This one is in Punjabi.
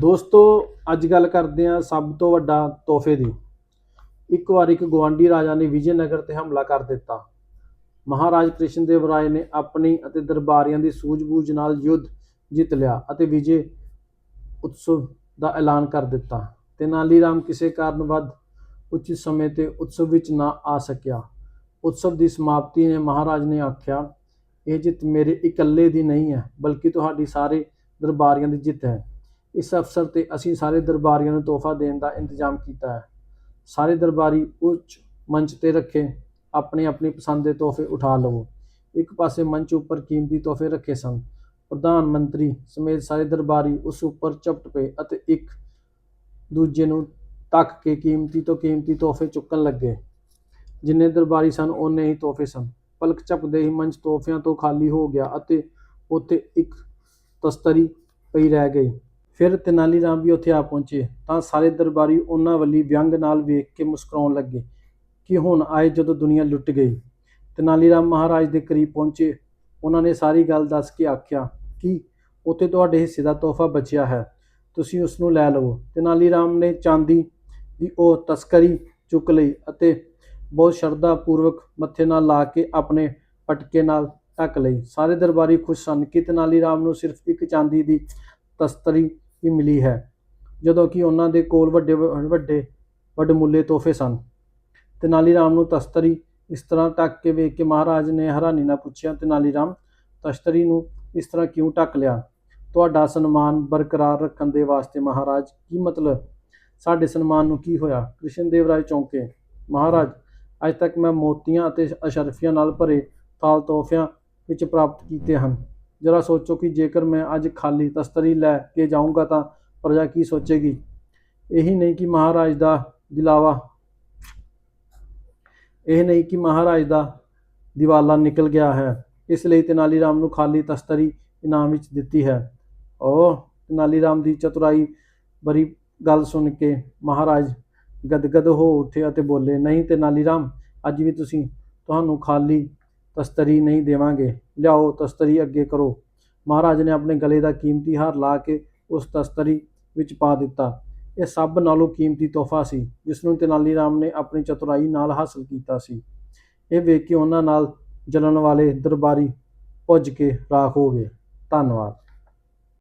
ਦੋਸਤੋ, ਅੱਜ ਗੱਲ ਕਰਦੇ ਹਾਂ ਸਭ ਤੋਂ ਵੱਡਾ ਤੋਹਫੇ ਦੀ। ਇੱਕ ਵਾਰ ਇੱਕ ਗਵਾਂਢੀ ਰਾਜਾ ਨੇ ਵਿਜੇ ਨਗਰ ਤੇ ਹਮਲਾ ਕਰ ਦਿੱਤਾ। ਮਹਾਰਾਜ ਕ੍ਰਿਸ਼ਨ ਦੇਵ ਰਾਏ ਨੇ ਆਪਣੀ ਅਤੇ ਦਰਬਾਰੀਆਂ ਦੀ ਸੂਝ-ਬੂਝ ਨਾਲ ਯੁੱਧ ਜਿੱਤ ਲਿਆ ਅਤੇ ਵਿਜੇ ਉਤਸਵ ਦਾ ਐਲਾਨ ਕਰ ਦਿੱਤਾ। ਤੇ ਤੇਨਾਲੀ ਰਾਮ ਕਿਸੇ ਕਾਰਨ ਵੱਧ ਉਚਿਤ ਸਮੇਂ ਤੇ ਉਤਸਵ ਵਿੱਚ ਨਾ ਆ ਸਕਿਆ। ਉਤਸਵ ਦੀ ਸਮਾਪਤੀ ਨੇ ਮਹਾਰਾਜ ਨੇ ਆਖਿਆ, ਇਹ ਜਿੱਤ ਮੇਰੇ ਇਕੱਲੇ ਦੀ ਨਹੀਂ ਹੈ, ਬਲਕਿ ਤੁਹਾਡੀ ਸਾਰੇ ਦਰਬਾਰੀਆਂ ਦੀ ਜਿੱਤ ਹੈ। ਇਸ ਅਵਸਰ ਤੇ ਅਸੀਂ ਸਾਰੇ ਦਰਬਾਰੀਆਂ ਨੂੰ ਤੋਹਫਾ ਦੇਣ ਦਾ ਇੰਤਜ਼ਾਮ ਕੀਤਾ ਹੈ। ਸਾਰੇ ਦਰਬਾਰੀ ਉੱਚ ਮੰਚ ਤੇ ਰੱਖੇ, ਆਪਣੇ ਆਪਣੀ ਪਸੰਦ ਦੇ ਤੋਹਫੇ ਉਠਾ ਲਵੋ। ਇੱਕ ਪਾਸੇ ਮੰਚ ਉੱਪਰ ਕੀਮਤੀ ਤੋਹਫੇ ਰੱਖੇ ਸਨ। ਪ੍ਰਧਾਨ ਮੰਤਰੀ ਸਮੇਤ ਸਾਰੇ ਦਰਬਾਰੀ ਉਸ ਉੱਪਰ ਚਪਟ ਪਏ ਅਤੇ ਇੱਕ ਦੂਜੇ ਨੂੰ ਤੱਕ ਕੇ ਕੀਮਤੀ ਤੋਂ ਕੀਮਤੀ ਤੋਹਫੇ ਚੁੱਕਣ ਲੱਗੇ, ਜਿੰਨੇ ਦਰਬਾਰੀ ਸਨ ਓਨੇ ਹੀ ਤੋਹਫੇ ਸਨ। ਪਲਕ ਝਪਦੇ ਹੀ ਮੰਚ ਤੋਹਫਿਆਂ ਤੋਂ ਖਾਲੀ ਹੋ ਗਿਆ ਅਤੇ ਉੱਥੇ ਇੱਕ ਤਸਤਰੀ ਪਈ ਰਹਿ ਗਈ। ਫਿਰ ਤੇਨਾਲੀ ਰਾਮ ਵੀ ਉੱਥੇ ਆ ਪਹੁੰਚੇ, ਤਾਂ ਸਾਰੇ ਦਰਬਾਰੀ ਉਹਨਾਂ ਵੱਲੀ ਵਿਅੰਗ ਨਾਲ ਵੇਖ ਕੇ ਮੁਸਕਰਾਉਣ ਲੱਗੇ ਕਿ ਹੁਣ ਆਏ ਜਦੋਂ ਦੁਨੀਆ ਲੁੱਟ ਗਈ। ਤੇਨਾਲੀ ਰਾਮ ਮਹਾਰਾਜ ਦੇ ਕਰੀਬ ਪਹੁੰਚੇ। ਉਹਨਾਂ ਨੇ ਸਾਰੀ ਗੱਲ ਦੱਸ ਕੇ ਆਖਿਆ ਕਿ ਉੱਥੇ ਤੁਹਾਡੇ ਹਿੱਸੇ ਦਾ ਤੋਹਫਾ ਬਚਿਆ ਹੈ, ਤੁਸੀਂ ਉਸ ਨੂੰ ਲੈ ਲਵੋ। ਤੇਨਾਲੀ ਰਾਮ ਨੇ ਚਾਂਦੀ ਦੀ ਉਹ ਤਸਕਰੀ ਚੁੱਕ ਲਈ ਅਤੇ ਬਹੁਤ ਸ਼ਰਧਾ ਪੂਰਵਕ ਮੱਥੇ ਨਾਲ ਲਾ ਕੇ ਆਪਣੇ ਪਟਕੇ ਨਾਲ ਢੱਕ ਲਈ। ਸਾਰੇ ਦਰਬਾਰੀ ਖੁਸ਼ ਸਨ ਕਿ ਤੇਨਾਲੀ ਰਾਮ ਨੂੰ ਸਿਰਫ ਇੱਕ ਚਾਂਦੀ ਦੀ ਤਸਤਰੀ ਹੀ ਮਿਲੀ ਹੈ, ਜਦੋਂ ਕਿ ਉਹਨਾਂ ਦੇ ਕੋਲ ਵੱਡੇ ਵੱਡੇ ਵੱਡਮੁੱਲੇ ਤੋਹਫੇ ਸਨ। ਤੇਨਾਲੀ ਰਾਮ ਨੂੰ ਤਸਤਰੀ ਇਸ ਤਰ੍ਹਾਂ ਢੱਕ ਕੇ ਵੇਖ ਕੇ ਮਹਾਰਾਜ ਨੇ ਹੈਰਾਨੀ ਨਾਲ ਪੁੱਛਿਆ, ਤੇਨਾਲੀ ਰਾਮ, ਤਸਤਰੀ ਨੂੰ ਇਸ ਤਰ੍ਹਾਂ ਕਿਉਂ ਢੱਕ ਲਿਆ? ਤੁਹਾਡਾ ਸਨਮਾਨ ਬਰਕਰਾਰ ਰੱਖਣ ਦੇ ਵਾਸਤੇ ਮਹਾਰਾਜ ਕੀ ਮਤਲਬ? ਸਾਡੇ ਸਨਮਾਨ ਨੂੰ ਕੀ ਹੋਇਆ? ਕ੍ਰਿਸ਼ਨ ਦੇਵ ਰਾਏ ਚੌਂਕੇ, ਮਹਾਰਾਜ, ਅੱਜ ਤੱਕ ਮੈਂ ਮੋਤੀਆਂ ਅਤੇ ਅਸ਼ਰਫੀਆਂ ਨਾਲ ਭਰੇ ਥਾਲ ਤੋਹਫਿਆਂ ਵਿੱਚ ਪ੍ਰਾਪਤ ਕੀਤੇ ਹਨ। ਜਰਾ ਸੋਚੋ ਕਿ ਜੇਕਰ ਮੈਂ ਅੱਜ ਖਾਲੀ ਤਸਤਰੀ ਲੈ ਕੇ ਜਾਊਂਗਾ ਤਾਂ ਪ੍ਰਜਾ ਕੀ ਸੋਚੇਗੀ? ਇਹੀ ਨਹੀਂ ਕਿ ਮਹਾਰਾਜ ਦਾ ਦਿਲਾਵਾ। ਇਹ ਨਹੀਂ ਕਿ ਮਹਾਰਾਜ ਦਾ ਦਿਵਾਲਾ ਨਿਕਲ ਗਿਆ ਹੈ। ਇਸ ਲਈ ਤੇਨਾਲੀ ਰਾਮ ਨੂੰ ਖਾਲੀ ਤਸਤਰੀ ਇਨਾਮ ਵਿੱਚ ਦਿੱਤੀ ਹੈ। ਉਹ ਤੇਨਾਲੀ ਰਾਮ ਦੀ ਚਤੁਰਾਈ ਬਰੀ ਗੱਲ ਸੁਣ ਕੇ ਮਹਾਰਾਜ ਗਦਗਦ ਹੋ ਉੱਠੇ ਅਤੇ ਬੋਲੇ, ਨਹੀਂ ਤੇਨਾਲੀ ਰਾਮ ਅੱਜ ਵੀ ਤੁਸੀਂ ਤੁਹਾਨੂੰ ਖਾਲੀ ਤਸਤਰੀ ਨਹੀਂ ਦੇਵਾਂਗੇ। ਲਿਆਓ, ਤਸਤਰੀ ਅੱਗੇ ਕਰੋ। ਮਹਾਰਾਜ ਨੇ ਆਪਣੇ ਗਲੇ ਦਾ ਕੀਮਤੀ ਹਾਰ ਲਾ ਕੇ ਉਸ ਤਸਤਰੀ ਵਿੱਚ ਪਾ ਦਿੱਤਾ। ਇਹ ਸਭ ਨਾਲੋਂ ਕੀਮਤੀ ਤੋਹਫਾ ਸੀ, ਜਿਸ ਨੂੰ ਤੇਨਾਲੀ ਰਾਮ ਨੇ ਆਪਣੀ ਚਤੁਰਾਈ ਨਾਲ ਹਾਸਲ ਕੀਤਾ ਸੀ। ਇਹ ਵੇਖ ਕੇ ਉਹਨਾਂ ਨਾਲ ਜਲਣ ਵਾਲੇ ਦਰਬਾਰੀ ਪੁੱਜ ਕੇ ਰਾਖ ਹੋ ਗਏ। ਧੰਨਵਾਦ।